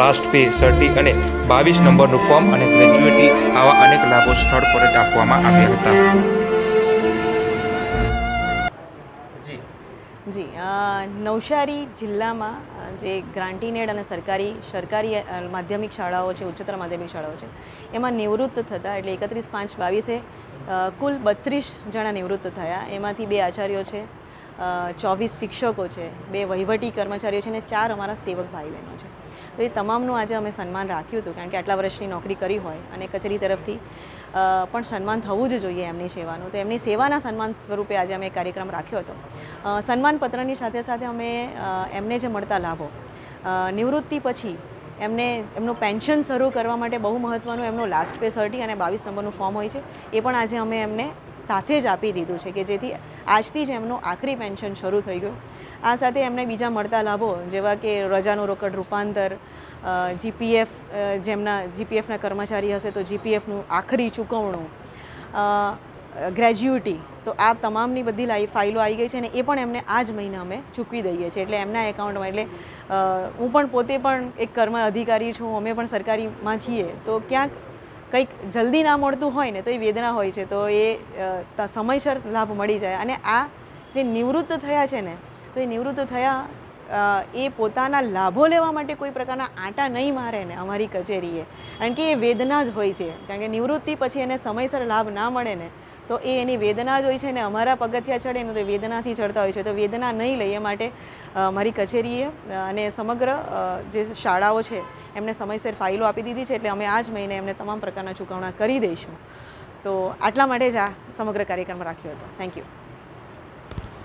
Last pay સર્ટી અને બાવીસ નંબરનું ફોર્મ અને ગ્રેજ્યુએટી આવા અનેક લાભો સ્થળ પર જ આપવામાં આવ્યા હતા. જી. જી નવસારી જિલ્લામાં જે ગ્રાન્ટીનેડ અને સરકારી સરકારી માધ્યમિક શાળાઓ છે ઉચ્ચતર માધ્યમિક શાળાઓ છે એમાં નિવૃત્ત થતા એટલે એકત્રીસ પાંચ બાવીસે કુલ બત્રીસ જણા નિવૃત્ત થયા. એમાંથી બે આચાર્યો છે ચોવીસ શિક્ષકો છે બે વહીવટી કર્મચારીઓ છે અને ચાર અમારા સેવક ભાઈ બહેનો છે. તો એ તમામનું આજે અમે સન્માન રાખ્યું હતું કારણ કે આટલા વર્ષની નોકરી કરી હોય અને કચેરી તરફથી પણ સન્માન થવું જ જોઈએ એમની સેવાનું. તો એમની સેવાના સન્માન સ્વરૂપે આજે અમે કાર્યક્રમ રાખ્યો હતો. સન્માન સન્માનપત્રની સાથે સાથે અમે એમને જે મળતા લાભો નિવૃત્તિ પછી એમને એમનું પેન્શન શરૂ કરવા માટે બહુ મહત્ત્વનું એમનું લાસ્ટ પે સર્ટી અને બાવીસ નંબરનું ફોર્મ હોય છે. એ પણ આજે અમે એમને સાથે જ આપી દીધું છે કે જેથી આજથી જ એમનું આખરી પેન્શન શરૂ થઈ ગયું. આ સાથે એમને બીજા મળતા લાભો જેવા કે રજાનું રોકડ રૂપાંતર જીપીએફ જેમના જીપીએફના કર્મચારી હશે તો જીપીએફનું આખરી ચૂકવણું ગ્રેજ્યુટી તો આ તમામની બધી લાઈ ફાઇલો આવી ગઈ છે અને એ પણ એમને આ જ મહિને અમે ચૂકવી દઈએ છીએ. એટલે એમના એકાઉન્ટમાં એટલે હું પણ પોતે પણ એક કર્મ અધિકારી છું, અમે પણ સરકારીમાં છીએ. તો ક્યાંક કંઈક જલ્દી ના મળતું હોય ને તો એ વેદના હોય છે. તો એ સમયસર લાભ મળી જાય. અને આ જે નિવૃત્ત થયા છે ને, તો એ નિવૃત્ત થયા એ પોતાના લાભો લેવા માટે કોઈ પ્રકારના આંટા નહીં મારે ને અમારી કચેરીએ. કારણ કે એ વેદના જ હોય છે. કારણ કે નિવૃત્તિ પછી એને સમયસર લાભ ના મળે ને તો એ એની વેદના જ હોય છે ને અમારા પગથિયા ચડે ને તો વેદનાથી ચડતા હોય છે. તો વેદના નહીં લઈએ માટે અમારી મારી કચેરીએ અને સમગ્ર જે શાળાઓ છે, એમને સમયસર ફાઇલો આપી દીધી છે એટલે અમે આ જ મહિને એમને તમામ પ્રકારના ચૂકવણા કરી દઈશું. તો આટલા માટે જ આ સમગ્ર કાર્યક્રમ રાખ્યો હતો. Thank you